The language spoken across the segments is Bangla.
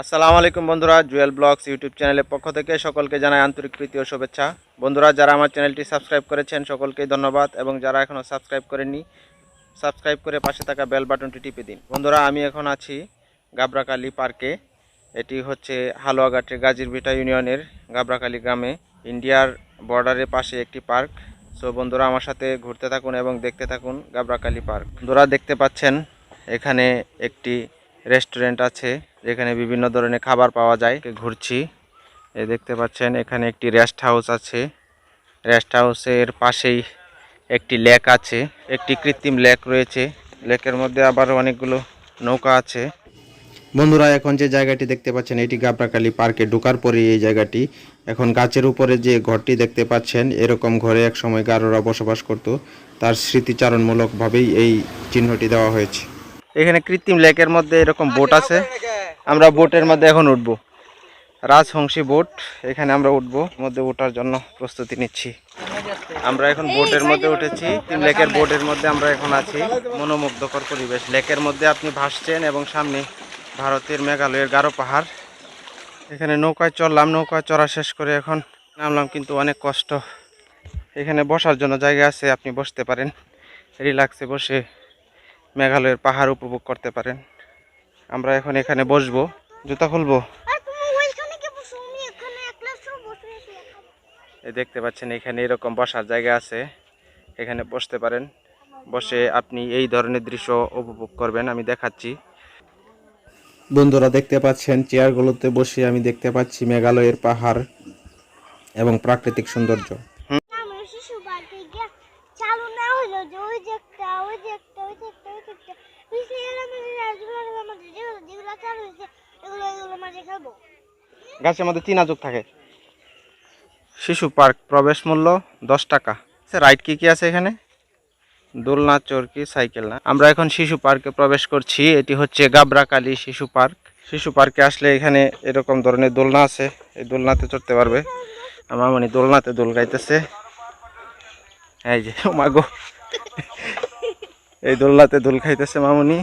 আসসালামু আলাইকুম বন্ধুরা, জুয়েল ব্লগস ইউটিউব চ্যানেলের পক্ষ থেকে সকলকে জানাই আন্তরিক প্রীতি ও শুভেচ্ছা। বন্ধুরা, যারা আমার চ্যানেলটি সাবস্ক্রাইব করেছেন, সকলকেই ধন্যবাদ এবং যারা এখনও সাবস্ক্রাইব করেননি, সাবস্ক্রাইব করে পাশে থাকা বেল বাটনটি টিপে দিন। বন্ধুরা, আমি এখন আছি গাবরাকালী পার্কে। এটি হচ্ছে হালুয়াঘাটের গাজীরভিটা ইউনিয়নের গাবরাকালী গ্রামে, ইন্ডিয়ার বর্ডারের পাশে একটি পার্ক। সো বন্ধুরা, আমার সাথে ঘুরতে থাকুন এবং দেখতে থাকুন গাবরাকালী পার্ক। বন্ধুরা, দেখতে পাচ্ছেন, এখানে একটি রেস্টুরেন্ট আছে। যেখানে বিভিন্ন ধরনের খাবার পাওয়া যায়। ঘুরছি। এ দেখতে পাচ্ছেন এখানে একটি রেস্ট হাউস আছে। রেস্ট হাউসের পাশেই একটি লেক আছে। একটি কৃত্রিম লেক রয়েছে। লেকের মধ্যে আবার অনেকগুলো নৌকা আছে। বন্ধুরা এখন যে জায়গাটি দেখতে পাচ্ছেন এটি গাবরাকালী পার্কে ঢোকার পরে এই জায়গাটি। এখন গাছের উপরে যে ঘরটি দেখতে পাচ্ছেন এরকম ঘরে এক সময় গারোরা বসবাস করত। তার স্মৃতিচারণমূলকভাবেই এই চিহ্নটি দেওয়া হয়েছে। এখানে কৃত্রিম লেকের মধ্যে এরকম বোট আছে। আমরা বোটের মধ্যে এখন উঠব। রাজহংসী বোট এখানে আমরা উঠব। মধ্যে ওঠার জন্য প্রস্তুতি নিচ্ছি। আমরা এখন বোটের মধ্যে উঠেছি। তিন লেকের বোটের মধ্যে আমরা এখন আছি। মনোমুগ্ধকর পরিবেশ। লেকের মধ্যে আপনি ভাসছেন এবং সামনে ভারতের মেঘালয়ের গারো পাহাড়। এখানে নৌকায় চললাম নৌকায় চড়া শেষ করে এখন নামলাম কিন্তু অনেক কষ্ট। এখানে বসার জন্য জায়গা আছে আপনি বসতে পারেন। রিল্যাক্সে বসে মেঘালয়ের পাহাড় উপভোগ করতে পারেন। আমরা এখন এখানে বসবো। জুতা খুলবো? দেখতে পাচ্ছেন এখানে এরকম বসার জায়গা আছে। এখানে বসতে পারেন। বসে আপনি এই ধরনের দৃশ্য উপভোগ করবেন আমি দেখাচ্ছি। বন্ধুরা দেখতে পাচ্ছেন চেয়ারগুলোতে বসে আমি দেখতে পাচ্ছি মেঘালয়ের পাহাড় এবং প্রাকৃতিক সৌন্দর্য আমি শিশু পার্কে গিয়ে চালু না হলো যে ওই যে একটা ওই যে একটা ওই যে একটা ওই যে একটা পিছলে গেলাম যেগুলো আমাদের যেগুলো যেগুলো চালু হয়েছে এগুলো এগুলো মাঝে খেলব গাছের মধ্যে তিন আজক থাকে। শিশু পার্ক প্রবেশ মূল্য দশ টাকা। রাইড কি কি আছে এখানে? দোলনা, চরকি, সাইকেল না? আমরা এখন শিশু পার্কে প্রবেশ করছি। এটি হচ্ছে গাবরাকালী শিশু পার্ক। শিশু পার্কে আসলে এখানে এরকম ধরনের দোলনা আছে। এই দোলনাতে চড়তে পারবে। আমার মানে দোলনাতে দোল গাইতেছে। এই যে ও মা গো। এই দোলনাতে দোল খাইতেছে মামুনি।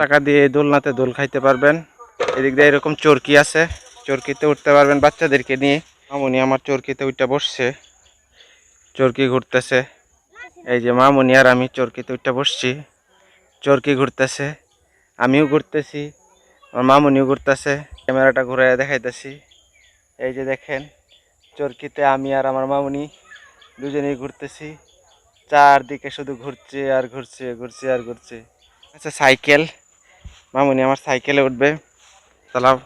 টাকা দিয়ে এই দোলনাতে দোল খাইতে পারবেন। এদিক দিয়ে এরকম চরকি আছে। চরকিতে উঠতে পারবেন বাচ্চাদেরকে নিয়ে। মামুনি আমার চরকিতে উঠতে বসছে। চরকি ঘুরতেছে। এই যে মামুনি আর আমি চরকিতে উঠতে বসছি। চরকি ঘুরতেছে। আমিও ঘুরতেছি। আমার মামুনিও ঘুরতেছে। ক্যামেরাটা ঘুরে দেখাইতেছি। এই যে দেখেন চরকিতে আমি আর আমার মামুনি দুজনেই ঘুরতেছি। চারদিকে শুধু ঘুরছে আর ঘুরছে ঘুরছে আর ঘুরছে। আচ্ছা সাইকেল। মামুনি, আমার সাইকেলে উঠবে। চালাও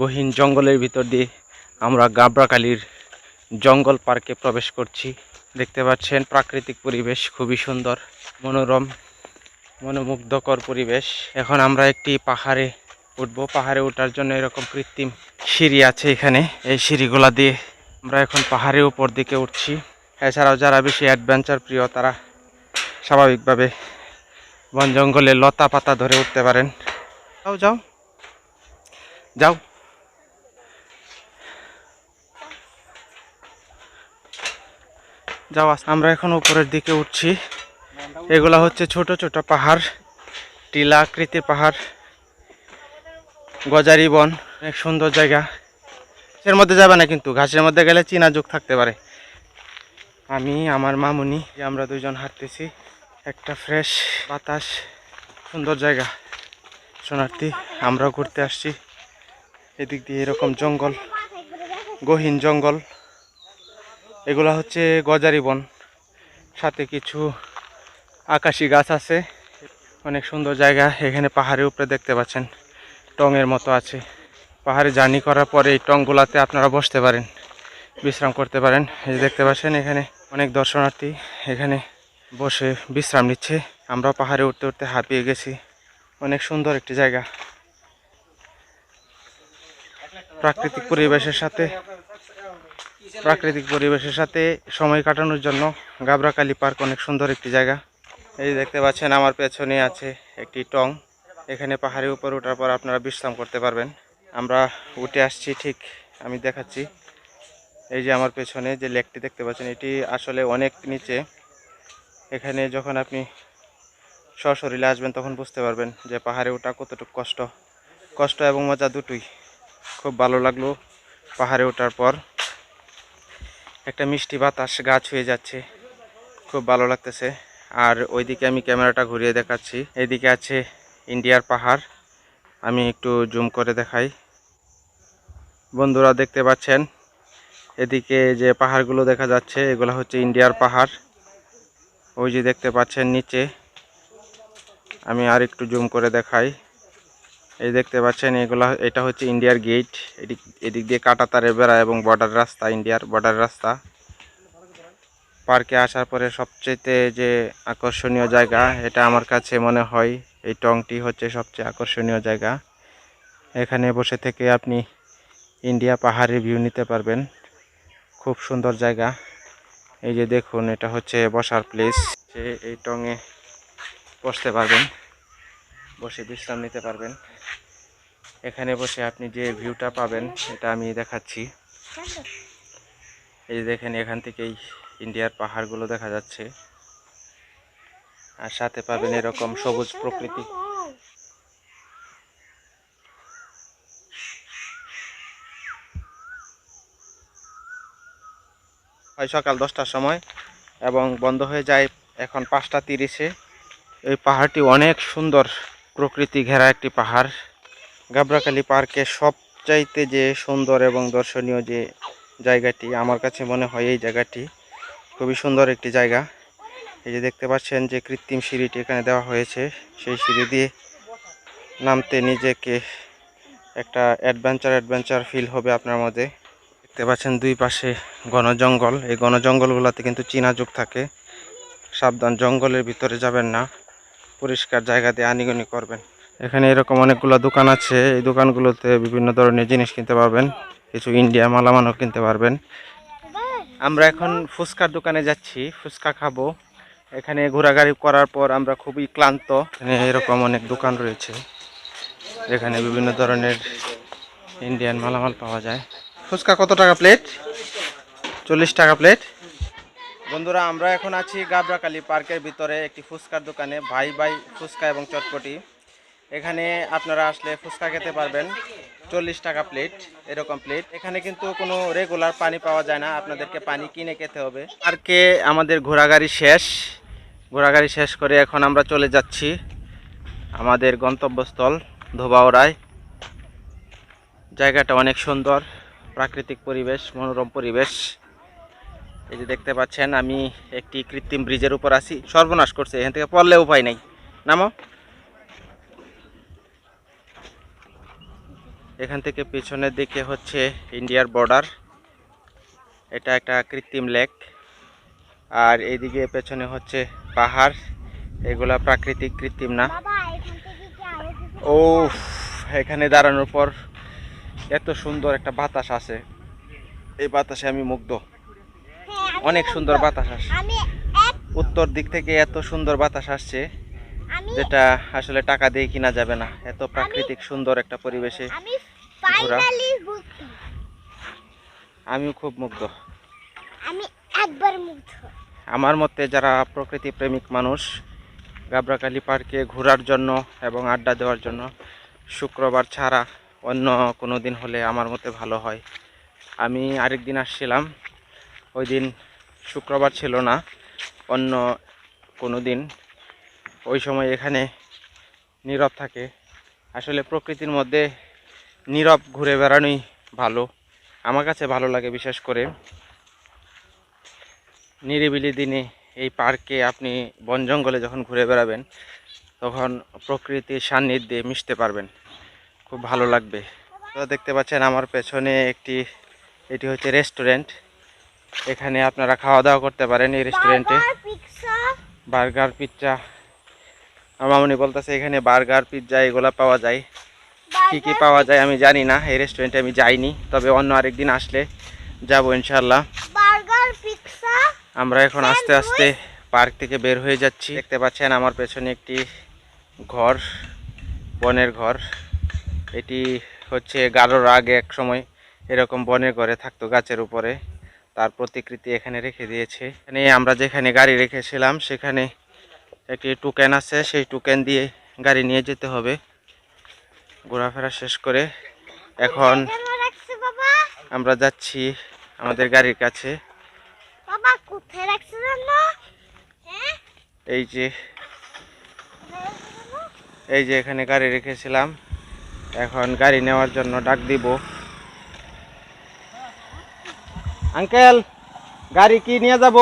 গহীন জঙ্গলের ভিতর দিয়ে আমরা গাবরাকালির জঙ্গল পার্কে প্রবেশ করছি। দেখতে পাচ্ছেন, প্রাকৃতিক পরিবেশ খুবই সুন্দর, মনোরম, মনোমুগ্ধকর পরিবেশ। এখন আমরা একটি পাহাড়ে উঠবো। পাহাড়ে ওঠার জন্য এরকম কৃত্রিম সিঁড়ি আছে এখানে। এই সিঁড়িগুলা দিয়ে আমরা এখন পাহাড়ের উপর দিকে উঠছি। এছাড়াও যারা বেশি অ্যাডভেঞ্চার প্রিয়, তারা স্বাভাবিকভাবে বন জঙ্গলে লতা পাতা ধরে উঠতে পারেন। যাও যাও। যাও। যাও আমরা এখন উপরের দিকে উঠছি। এগুলা হচ্ছে ছোট ছোট পাহাড়। টিলা আকৃতির পাহাড়। গজারি বন। অনেক সুন্দর জায়গা। এর মধ্যে যাবে না কিন্তু, ঘাসের মধ্যে গেলে চীনা যুগ থাকতে পারে। আমি, আমার মামুনি, আমরা দুইজন হাঁটতেছি। একটা ফ্রেশ বাতাস, সুন্দর জায়গা। শোনার্থী আমরাও ঘুরতে আসছি। এদিক দিয়ে এরকম জঙ্গল, গহীন জঙ্গল। এগুলা হচ্ছে গজারি বন। সাথে কিছু আকাশি গাছ আছে। অনেক সুন্দর জায়গা, এখানে পাহাড়ের উপরে দেখতে পাচ্ছেন। টঙের মতো আছে। পাহাড়ে জার্নি করার পরে এই টংগুলাতে আপনারা বসতে পারেন, বিশ্রাম করতে পারেন। এই যে দেখতে পাচ্ছেন এখানে অনেক দর্শনার্থী এখানে বসে বিশ্রাম নিচ্ছে। আমরা পাহাড়ে উঠতে উঠতে হাঁপিয়ে গেছি। অনেক সুন্দর একটি জায়গা। প্রাকৃতিক পরিবেশের সাথে, প্রাকৃতিক পরিবেশের সাথে সময় কাটানোর জন্য গাবরাকালী পার্ক অনেক সুন্দর একটি জায়গা। এই দেখতে পাচ্ছেন আমার পেছনে আছে একটি টং। এখানে পাহাড়ের উপর ওঠার পর আপনারা বিশ্রাম করতে পারবেন। আমরা উঠে আসছি, ঠিক আমি দেখাচ্ছি। এই যে আমার পেছনে যে লেকটি দেখতে পাচ্ছেন, এটি আসলে অনেক নিচে। এখানে যখন আপনি সশরীরে আসবেন, তখন বুঝতে পারবেন যে পাহাড়ে ওঠা কতটুকু কষ্ট। কষ্ট এবং মজা দুটোই। খুব ভালো লাগল পাহাড়ে ওঠার পর। একটা মিষ্টি বাতাস গা ছুঁয়ে যাচ্ছে। খুব ভালো লাগতেছে। আর ওইদিকে আমি ক্যামেরাটা ঘুরিয়ে দেখাচ্ছি। এইদিকে আছে ইন্ডিয়ার পাহাড়। আমি একটু জুম করে দেখাই। বন্ধুরা দেখতে পাচ্ছেন, এদিকে যে পাহাড়গুলো দেখা যাচ্ছে, এগুলো হচ্ছে ইন্ডিয়ার পাহাড়। ওই যে দেখতে পাচ্ছেন নিচে, আমি আর একটু জুম করে দেখাই। এই দেখতে পাচ্ছেন, এগুলা, এটা হচ্ছে ইন্ডিয়ার গেট। এদিক এদিক দিয়ে কাটা তারে বেড়া এবং বর্ডার রাস্তা, ইন্ডিয়ার বর্ডার রাস্তা। পার্কে আসার পরে সবচেয়ে যে আকর্ষণীয় জায়গা, এটা আমার কাছে মনে হয় এই টংটি হচ্ছে সবচেয়ে আকর্ষণীয় জায়গা। এখানে বসে থেকে আপনি ইন্ডিয়া পাহাড়ের ভিউ নিতে পারবেন। খুব সুন্দর জায়গা। এই যে দেখুন, এটা হচ্ছে বসার প্লেস যে এই টঙে বসতে পারবেন। বসে বিশ্রাম নিতে পারবেন। এখানে বসে আপনি যে ভিউটা পাবেন, এটা আমি দেখাচ্ছি। এই যে দেখেন, এখান থেকেই ইন্ডিয়ার পাহাড়গুলো দেখা যাচ্ছে। আর সাথে পাবেন এরকম সবুজ প্রকৃতি। হয় সকাল দশটার সময় এবং বন্ধ হয়ে যায় এখন পাঁচটা তিরিশে। এই পাহাড়টি অনেক সুন্দর প্রকৃতি ঘেরা একটি পাহাড়। গাবরাকালী পার্কে সবচাইতে যে সুন্দর এবং দর্শনীয় যে জায়গাটি, আমার কাছে মনে হয় এই জায়গাটি খুবই সুন্দর একটি জায়গা। এই যে দেখতে পাচ্ছেন যে কৃত্রিম সিঁড়িটি এখানে দেওয়া হয়েছে, সেই সিঁড়ি দিয়ে নামতে নিজেকে একটা অ্যাডভেঞ্চার অ্যাডভেঞ্চার ফিল হবে আপনার মধ্যে। দেখতে পাচ্ছেন দুই পাশে ঘন জঙ্গল এই ঘন জঙ্গলগুলোতে কিন্তু চীনা যুগ থাকে। সাবধান, জঙ্গলের ভিতরে যাবেন না, পরিষ্কার জায়গা দিয়ে আনিগনি করবেন। এখানে এরকম অনেকগুলো দোকান আছে, এই দোকানগুলোতে বিভিন্ন ধরনের জিনিস কিনতে পারবেন, কিছু ইন্ডিয়া মালামানও কিনতে পারবেন। আমরা এখন ফুচকার দোকানে যাচ্ছি, ফুচকা খাব। এখানে ঘোরাঘুরি করার পর আমরা খুবই ক্লান্ত। এখানে এরকম অনেক দোকান রয়েছে। এখানে বিভিন্ন ধরনের ইন্ডিয়ান মালামাল পাওয়া যায়। ফুচকা কত টাকা প্লেট চল্লিশ টাকা প্লেট বন্ধুরা, আমরা এখন আছি গাবরাকালী পার্কের ভিতরে একটি ফুচকার দোকানে, ভাই ভাই ফুচকা এবং চটপটি। এখানে আপনারা আসলে ফুচকা খেতে পারবেন। চল্লিশ টাকা প্লেট এরকম প্লেট এখানে কিন্তু কোনো রেগুলার পানি পাওয়া যায় না, আপনাদেরকে পানি কিনে খেতে হবে। পার্কে আমাদের ঘোরাগাড়ি শেষ। ঘোরাগাড়ি শেষ করে এখন আমরা চলে যাচ্ছি আমাদের গন্তব্যস্থল ধোবাওড়ায় জায়গাটা অনেক সুন্দর, প্রাকৃতিক পরিবেশ, মনোরম পরিবেশ। এই যে দেখতে পাচ্ছেন, আমি একটি কৃত্রিম ব্রিজের উপর আছি। সর্বনাশ করছে, এখান থেকে পড়লে উপায় নেই। নামো। এখান থেকে পিছনের দিকে হচ্ছে ইন্ডিয়ার বর্ডার। এটা একটা কৃত্রিম লেক। আর এইদিকে পেছনে হচ্ছে পাহাড়। এগুলা প্রাকৃতিক কৃত্রিম না। ও এখানে দাঁড়ানোর পর এত সুন্দর একটা বাতাস আছে। এই বাতাসে আমি মুগ্ধ। হ্যাঁ, অনেক সুন্দর বাতাস আসে উত্তর দিক থেকে এত সুন্দর বাতাস আসছে যেটা আসলে টাকা দিয়ে কিনা যাবে না। এত প্রাকৃতিক সুন্দর একটা পরিবেশে আমি খুব মুগ্ধ। আমি একবার মুগ্ধ। আমার মতে যারা প্রকৃতি প্রেমিক মানুষ গাবরাকালী পার্কে ঘোরার জন্য এবং আড্ডা দেওয়ার জন্য শুক্রবার ছাড়া অন্য কোনো দিন হলে আমার মতে ভালো হয়। আমি আরেক দিন আসছিলাম ওই দিন শুক্রবার ছিল না অন্য কোনো দিন। ওই সময় এখানে নীরব থাকে। আসলে প্রকৃতির মধ্যে নীরব ঘুরে বেড়ানোই ভালো। আমার কাছে ভালো লাগে বিশেষ করে নিরিবিলি দিনে এই পার্কে আপনি বন জঙ্গলে যখন ঘুরে বেড়াবেন তখন প্রকৃতির সান্নিধ্যে মিশতে পারবেন। খুব ভালো লাগবে। তো দেখতে পাচ্ছেন আমার পেছনে একটি এটি হচ্ছে রেস্টুরেন্ট। এখানে আপনারা খাওয়া দাওয়া করতে পারেন এই রেস্টুরেন্টে। Burger pizza. আমার মামনি বলতেছে এখানে বার্গার পিৎজা এগুলা পাওয়া যায়। কি কি পাওয়া যায় আমি জানি না এই রেস্টুরেন্টে আমি যাইনি তবে অন্য আরেকদিন আসলে যাব ইনশাল্লাহ আমরা এখন আস্তে আস্তে পার্ক থেকে বের হয়ে যাচ্ছি। দেখতে পাচ্ছেন আমার পেছনে একটি ঘর বনের ঘর। এটি হচ্ছে গাঢ়র আগে এক সময় এরকম বনের ঘরে থাকতো গাছের উপরে। তার প্রতিকৃতি এখানে রেখে দিয়েছে। এখানে আমরা যেখানে গাড়ি রেখেছিলাম সেখানে একটি টোকেন আছে সেই টোকেন দিয়ে গাড়ি নিয়ে যেতে হবে। ঘোরাফেরা শেষ করে এখন আমরা যাচ্ছি আমাদের গাড়ির কাছে। এই যে? এই যে এখানে গাড়ি রেখেছিলাম। এখন গাড়ি নেওয়ার জন্য ডাক দিব। আঙ্কেল গাড়ি কি নিয়ে যাব?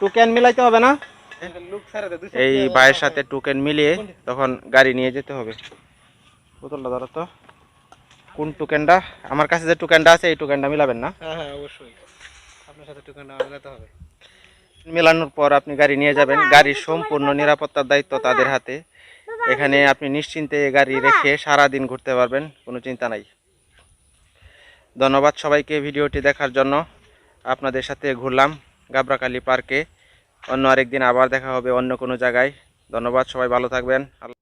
টোকেন মিলাইতে হবে না? এই ভাইয়ের সাথে টোকেন মিলিয়ে তখন গাড়ি নিয়ে যেতে হবে। বোতলটা ধরো তো। কোন টোকেনটা আমার কাছে যে টোকেনটা আছে এই টোকেনটা মিলাবেন না? হ্যাঁ হ্যাঁ অবশ্যই। আপনার সাথে টুকানা মেলাতে হবে। মেলানোর পর আপনি গাড়ি নিয়ে যাবেন। গাড়ির সম্পূর্ণ নিরাপত্তার দায়িত্ব তাদের হাতে। এখানে আপনি নিশ্চিন্তে গাড়ি রেখে সারা দিন ঘুরতে পারবেন কোনো চিন্তা নাই। ধন্যবাদ সবাইকে ভিডিওটি দেখার জন্য। আপনাদের সাথে ঘুরলাম গাবরাকালী পার্কে। অন্য আরেকদিন আবার দেখা হবে অন্য কোনো জায়গায়। ধন্যবাদ সবাই ভালো থাকবেন। আল্লাহ